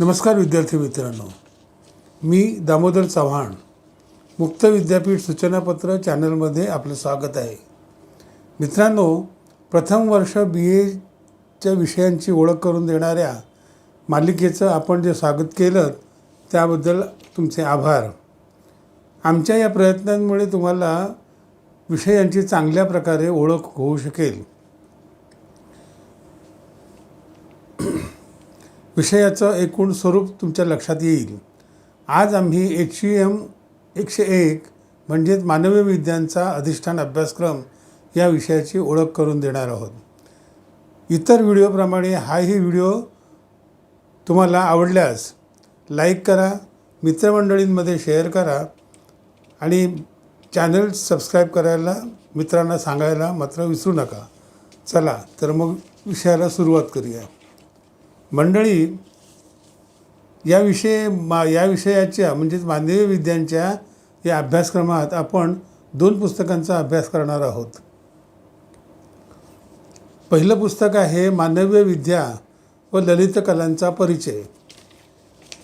नमस्कार विद्यार्थी मित्रांनो. मी दामोदर चव्हाण मुक्त विद्यापीठ सूचनापत्र चॅनलमध्ये आपलं स्वागत आहे. मित्रांनो प्रथम वर्ष बी एच्या विषयांची ओळख करून देणाऱ्या मालिकेचं आपण जे स्वागत केलं त्याबद्दल तुमचे आभार. आमच्या या प्रयत्नांमुळे तुम्हाला विषयांची चांगल्या प्रकारे ओळख होऊ शकेल. विषयाचं एकूण स्वरूप तुमच्या लक्षात येईल. आज आम्ही एच ई एम एकशे एक म्हणजेच मानवी विज्ञानचा अधिष्ठान अभ्यासक्रम या विषयाची ओळख करून देणार आहोत. इतर व्हिडिओप्रमाणे हाही व्हिडिओ तुम्हाला आवडल्यास लाईक करा मित्रमंडळींमध्ये शेअर करा आणि चॅनल सबस्क्राईब करायला मित्रांना सांगायला मात्र विसरू नका. चला तर मग विषयाला सुरुवात करूया. मंडळी या विषय मा या विषयाच्या म्हणजेच मानवी विद्यांच्या या अभ्यासक्रमात आपण दोन पुस्तकांचा अभ्यास करणार आहोत. पहिलं पुस्तक आहे मानवीय विद्या व ललित कलांचा परिचय.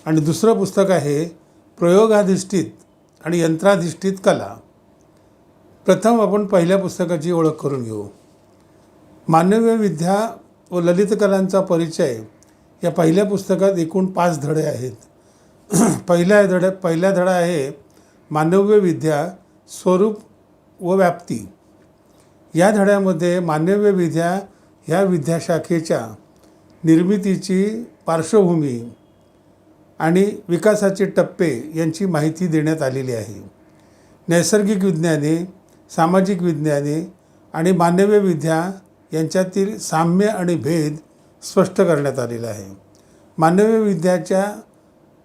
आणि दुसरं पुस्तक आहे प्रयोगाधिष्ठित आणि यंत्राधिष्ठित कला. प्रथम आपण पहिल्या पुस्तकाची ओळख करून घेऊ. मानवीय विद्या व ललित कलांचा परिचय या पहिल्या पुस्तकात एकूण पाच धडे आहेत. पहिल्या धडे पहिला धडा आहे मानव्य विद्या स्वरूप व व्याप्ती. या धड्यामध्ये मानव्य विद्या ह्या विद्याशाखेच्या निर्मितीची पार्श्वभूमी आणि विकासाचे टप्पे यांची माहिती देण्यात आलेली आहे. नैसर्गिक विज्ञाने सामाजिक विज्ञाने आणि मानव्य विद्या यांच्यातील साम्य आणि भेद स्पष्ट करण्यात आलेला आहे. मानवी विद्याच्या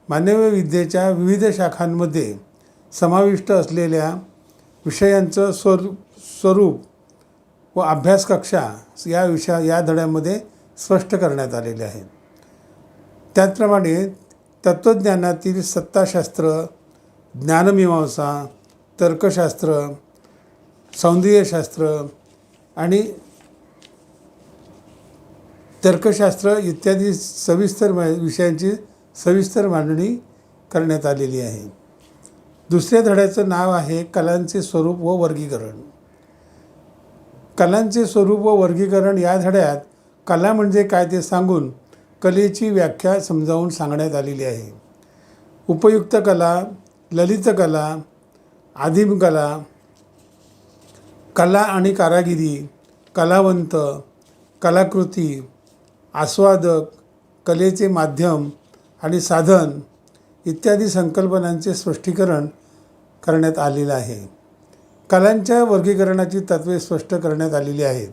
मानवी विद्येच्या विविध शाखांमध्ये समाविष्ट असलेल्या विषयांचं स्वरूप स्वरूप व अभ्यास कक्षा या विषया या धड्यामध्ये स्पष्ट करण्यात आलेले आहे. त्याचप्रमाणे तत्त्वज्ञानातील सत्ताशास्त्र ज्ञानमीमांसा तर्कशास्त्र सौंदर्यशास्त्र आणि तर्कशास्त्र इत्यादी सविस्तर मा विषयांची सविस्तर मांडणी करण्यात आलेली आहे. दुसऱ्या धड्याचं नाव आहे कलांचे स्वरूप व वर्गीकरण. कलांचे स्वरूप व वर्गीकरण या धड्यात कला म्हणजे काय ते सांगून कलेची व्याख्या समजावून सांगण्यात आलेली आहे. उपयुक्त कला ललित कला आदिम कला कला आणि कारागिरी कलावंत कलाकृती आस्वादक कलेचे माध्यम आणि साधन इत्यादी संकल्पनांचे स्पष्टीकरण करण्यात आलेलं आहे. कलांच्या वर्गीकरणाची तत्त्वे स्पष्ट करण्यात आलेली आहेत.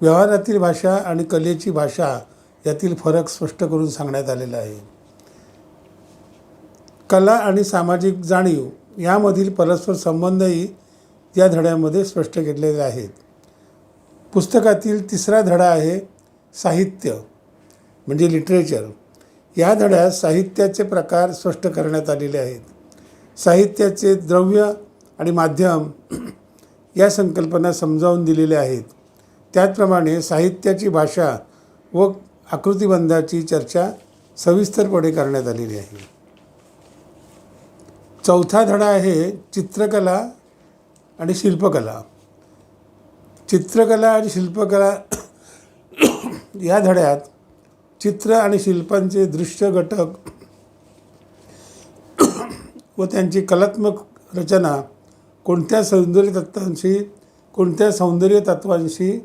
व्यवहारातील भाषा आणि कलेची भाषा यातील फरक स्पष्ट करून सांगण्यात आलेला आहे. कला आणि सामाजिक जाणीव यामधील परस्पर संबंधही या धड्यामध्ये स्पष्ट केलेले आहेत. पुस्तकातील तिसरा धडा आहे साहित्य म्हणजे लिटरेचर या धड्यात साहित्याचे प्रकार स्पष्ट करण्यात आलेले आहेत. साहित्याचे द्रव्य आणि माध्यम या संकल्पना समजावून दिलेल्या आहेत. त्याचप्रमाणे साहित्याची भाषा व आकृतिबंधाची चर्चा सविस्तरपणे करण्यात आलेली आहे. चौथा धडा आहे चित्रकला आणि शिल्पकला. चित्रकला आणि शिल्पकला या धड्यात चित्र आणि शिल्पांचे दृश्य घटक व त्यांची कलात्मक रचना कोणत्या सौंदर्य तत्वांशी कोणत्या सौंदर्य तत्वांशी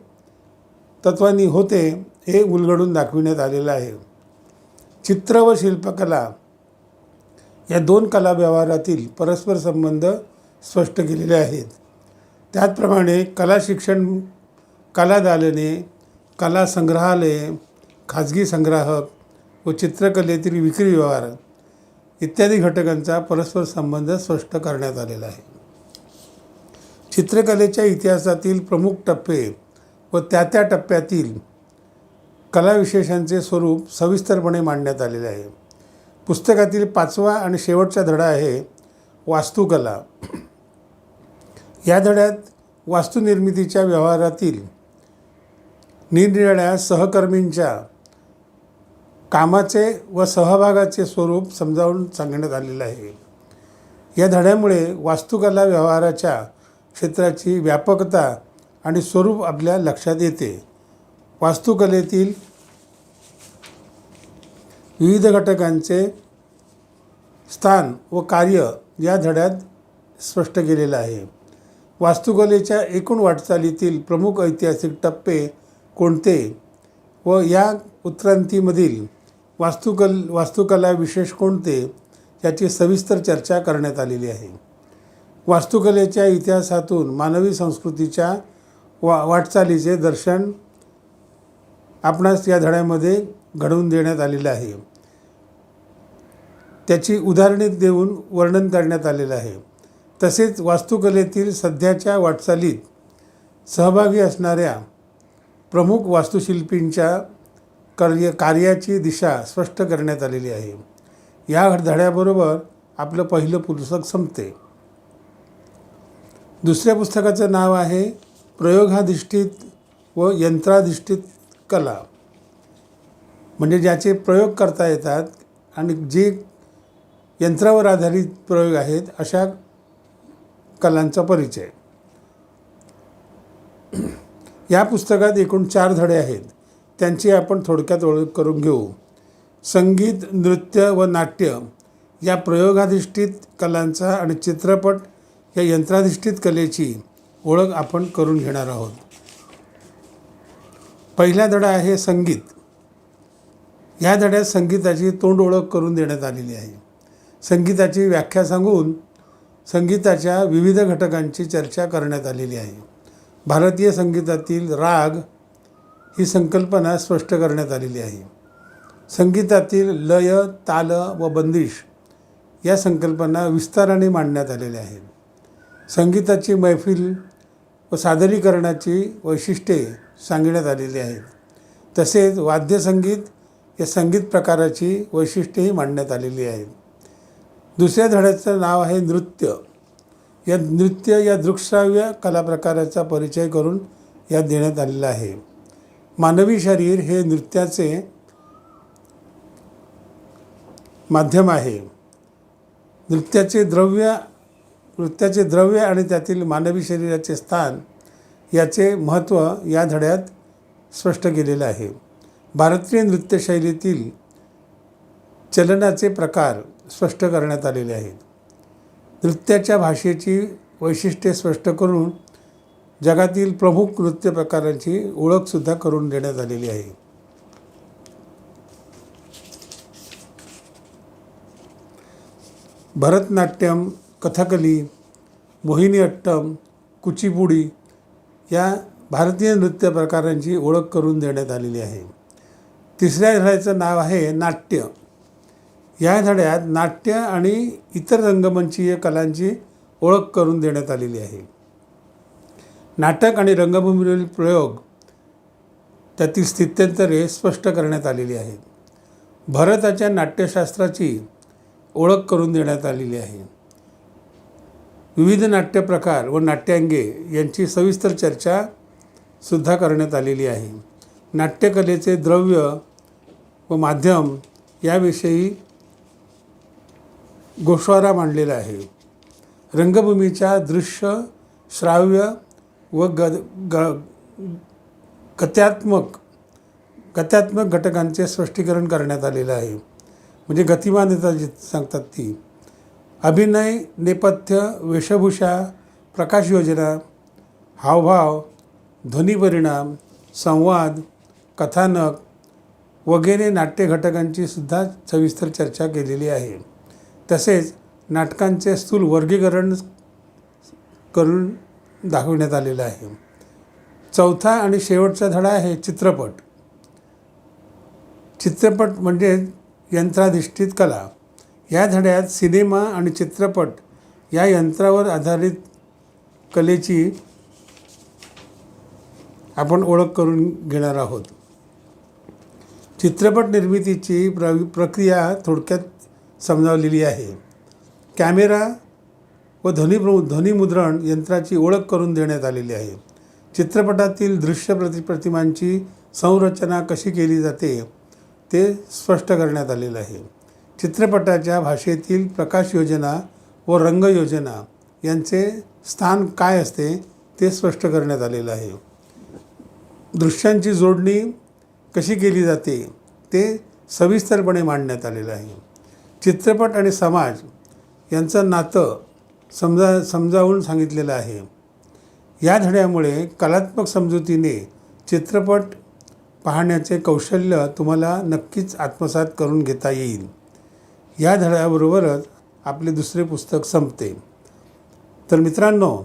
तत्वांनी होते हे उलगडून दाखविण्यात आलेलं आहे. चित्र व शिल्पकला या दोन कला व्यवहारातील परस्पर संबंध स्पष्ट केलेले आहेत. त्याचप्रमाणे कला शिक्षण कला दालने कला संग्रहालये खाजगी संग्राहक व चित्रकलेतील विक्री व्यवहार इत्यादी घटकांचा परस्पर संबंध स्पष्ट करण्यात आलेला आहे. चित्रकलेच्या इतिहासातील प्रमुख टप्पे व त्या त्या टप्प्यातील कलाविशेषांचे स्वरूप सविस्तरपणे मांडण्यात आलेले आहे. पुस्तकातील पाचवा आणि शेवटचा धडा आहे वास्तुकला. या धड्यात वास्तुनिर्मितीच्या व्यवहारातील निरनिराळ्या सहकर्मींच्या कामाचे व सहभागाचे स्वरूप समजावून सांगण्यात आलेलं आहे. या धड्यामुळे वास्तुकला व्यवहाराच्या क्षेत्राची व्यापकता आणि स्वरूप आपल्या लक्षात येते. वास्तुकलेतील विविध घटकांचे स्थान व कार्य या धड्यात स्पष्ट केलेलं आहे. वास्तुकलेच्या एकूण वाटचालीतील प्रमुख ऐतिहासिक टप्पे कोणते व या उत्क्रांतीमधील वास्तुकल वास्तुकला विशेष कोणते याची सविस्तर चर्चा करण्यात आलेली आहे. वास्तुकलेच्या इतिहासातून मानवी संस्कृतीच्या वा वाटचालीचे दर्शन आपणास या धड्यामध्ये घडवून देण्यात आलेलं आहे. त्याची उदाहरणे देऊन वर्णन करण्यात आलेलं आहे. तसेच वास्तुकलेतील सध्याच्या वाटचालीत सहभागी असणाऱ्या प्रमुख वास्तुशिल्पींच्या कार्य कार्याची दिशा स्पष्ट करण्यात आलेली आहे. या धड्याबरोबर आपलं पहिलं पुस्तक संपते. दुसऱ्या पुस्तकाचं नाव आहे प्रयोगाधिष्ठित व यंत्राधिष्ठित कला. म्हणजे ज्याचे प्रयोग करता येतात आणि जे यंत्रावर आधारित प्रयोग आहेत अशा कलांचा परिचय. या पुस्तकात एकूण चार धडे आहेत. त्यांची आपण थोडक्यात ओळख करून घेऊ. संगीत नृत्य व नाट्य या प्रयोगाधिष्ठित कलांचा आणि चित्रपट या यंत्राधिष्ठित कलेची ओळख आपण करून घेणार आहोत. पहिला धडा आहे संगीत. या धड्यात संगीताची तोंड ओळख करून देण्यात आलेली आहे. संगीताची व्याख्या सांगून संगीताच्या विविध घटकांची चर्चा करण्यात आलेली आहे. भारतीय संगीतातील राग ही संकल्पना स्पष्ट करण्यात आलेली आहे. संगीतातील लय ताल व बंदिश या संकल्पना विस्ताराने मांडण्यात आलेल्या आहेत. संगीताची मैफिल व सादरीकरणाची वैशिष्ट्ये सांगण्यात आलेली आहेत. तसेच वाद्यसंगीत या संगीत प्रकाराची वैशिष्ट्येही मांडण्यात आलेली आहेत. दुसऱ्या धड्याचं नाव आहे नृत्य. या नृत्य या दृकश्राव्य कला प्रकाराचा परिचय करून यात देण्यात आलेला आहे. मानवी शरीर हे नृत्याचे माध्यम आहे. नृत्याचे द्रव्य नृत्याचे द्रव्य आणि त्यातील मानवी शरीराचे स्थान याचे महत्त्व या धड्यात स्पष्ट केलेलं आहे. भारतीय नृत्यशैलीतील चलनाचे प्रकार स्पष्ट करण्यात आलेले आहेत. नृत्याच्या भाषेची वैशिष्ट्ये स्पष्ट करून जगातील प्रमुख नृत्य प्रकारांची ओळखसुद्धा करून देण्यात आलेली आहे. भरतनाट्यम कथकली मोहिनीअट्टम कुचिपुडी या भारतीय नृत्य प्रकारांची ओळख करून देण्यात आलेली आहे. तिसऱ्या धड्याचं नाव आहे नाट्य. या धड्यात नाट्य आणि इतर रंगमंचीय कलांची ओळख करून देण्यात आलेली आहे. नाटक आणि रंगभूमीवरील प्रयोग त्यातील स्थित्यंतरे स्पष्ट करण्यात आलेली आहेत. भरताच्या नाट्यशास्त्राची ओळख करून देण्यात आलेली आहे. विविध नाट्य प्रकार व नाट्यांगे यांची सविस्तर चर्चा सुद्धा करण्यात आलेली आहे. नाट्यकलेचे द्रव्य व माध्यम याविषयी गोषवारा मांडलेला आहे. रंगभूमीच्या दृश्य श्राव्य व ग ग गत्यात्मक गत्यात्मक घटकांचे स्पष्टीकरण करण्यात आलेलं आहे. म्हणजे गतिमानता जी सांगतात ती. अभिनय नेपथ्य वेशभूषा प्रकाश योजना हावभाव ध्वनिपरिणाम संवाद कथानक वगैरे नाट्य घटकांची सुद्धा सविस्तर चर्चा केलेली आहे. तसेच नाटकांचे स्थूल वर्गीकरण करून दाखविण्यात आलेलं आहे. चौथा आणि शेवटचा धडा आहे चित्रपट. चित्रपट म्हणजे यंत्राधिष्ठित कला. या धड्यात सिनेमा आणि चित्रपट या यंत्रावर आधारित कलेची आपण ओळख करून घेणार आहोत. चित्रपट निर्मितीची प्र प्रक्रिया थोडक्यात समजावलेली आहे. कॅमेरा व ध्वनी ध्वनिमुद्रण यंत्राची ओळख करून देण्यात आलेली आहे. चित्रपटातील दृश्य प्रति प्रतिमांची संरचना कशी केली जाते ते स्पष्ट करण्यात आलेलं आहे. चित्रपटाच्या भाषेतील प्रकाश योजना व रंग योजना यांचे स्थान काय असते ते स्पष्ट करण्यात आलेलं आहे. दृश्यांची जोडणी कशी केली जाते ते सविस्तरपणे मांडण्यात आलेलं आहे. चित्रपट आणि समाज यांचं नातं समजा समजावून सांगितलेलं आहे. या धड्यामुळे कलात्मक समजुतीने चित्रपट पाहण्याचे कौशल्य तुम्हाला नक्कीच आत्मसात करून घेता येईल. या धड्याबरोबरच आपले दुसरे पुस्तक संपते. तर मित्रांनो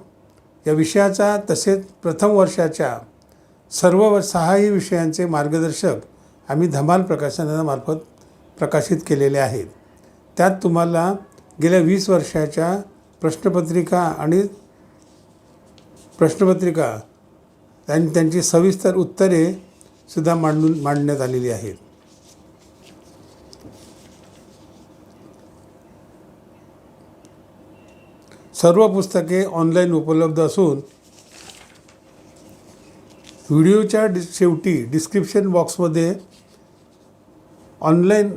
या विषयाचा तसेच प्रथम वर्षाच्या सर्व व सहाही विषयांचे मार्गदर्शक आम्ही धमाल प्रकाशनामार्फत प्रकाशित केलेले आहेत. त्यात तुम्हाला गेल्या वीस वर्षाच्या प्रश्नपत्रिका आणि प्रश्नपत्रिका आणि त्यांची सविस्तर उत्तरे सुद्धा मांडून मांडण्यात आलेली आहेत. सर्व पुस्तके ऑनलाईन उपलब्ध असून व्हिडिओच्या डि शेवटी डिस्क्रिप्शन बॉक्समध्ये ऑनलाईन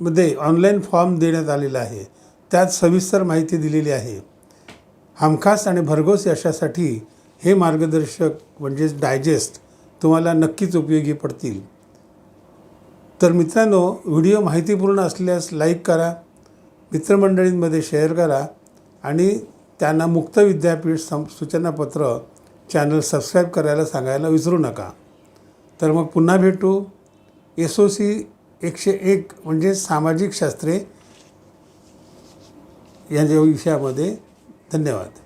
मध्ये ऑनलाईन फॉर्म देण्यात आलेला आहे. त्यात सविस्तर माहिती दिलेली आहे. हमखास आणि भरघोस यशासाठी हे मार्गदर्शक म्हणजेच डायजेस्ट तुम्हाला नक्कीच उपयोगी पडतील. तर मित्रांनो व्हिडिओ माहितीपूर्ण असल्यास लाईक करा मित्रमंडळींमध्ये शेअर करा आणि त्यांना मुक्त विद्यापीठ सं सूचनापत्र चॅनल सबस्क्राईब करायला सांगायला विसरू नका. तर मग पुन्हा भेटू. एस ओ सी एकशे एक म्हणजे सामाजिक शास्त्रे या विषयामध्ये धन्यवाद.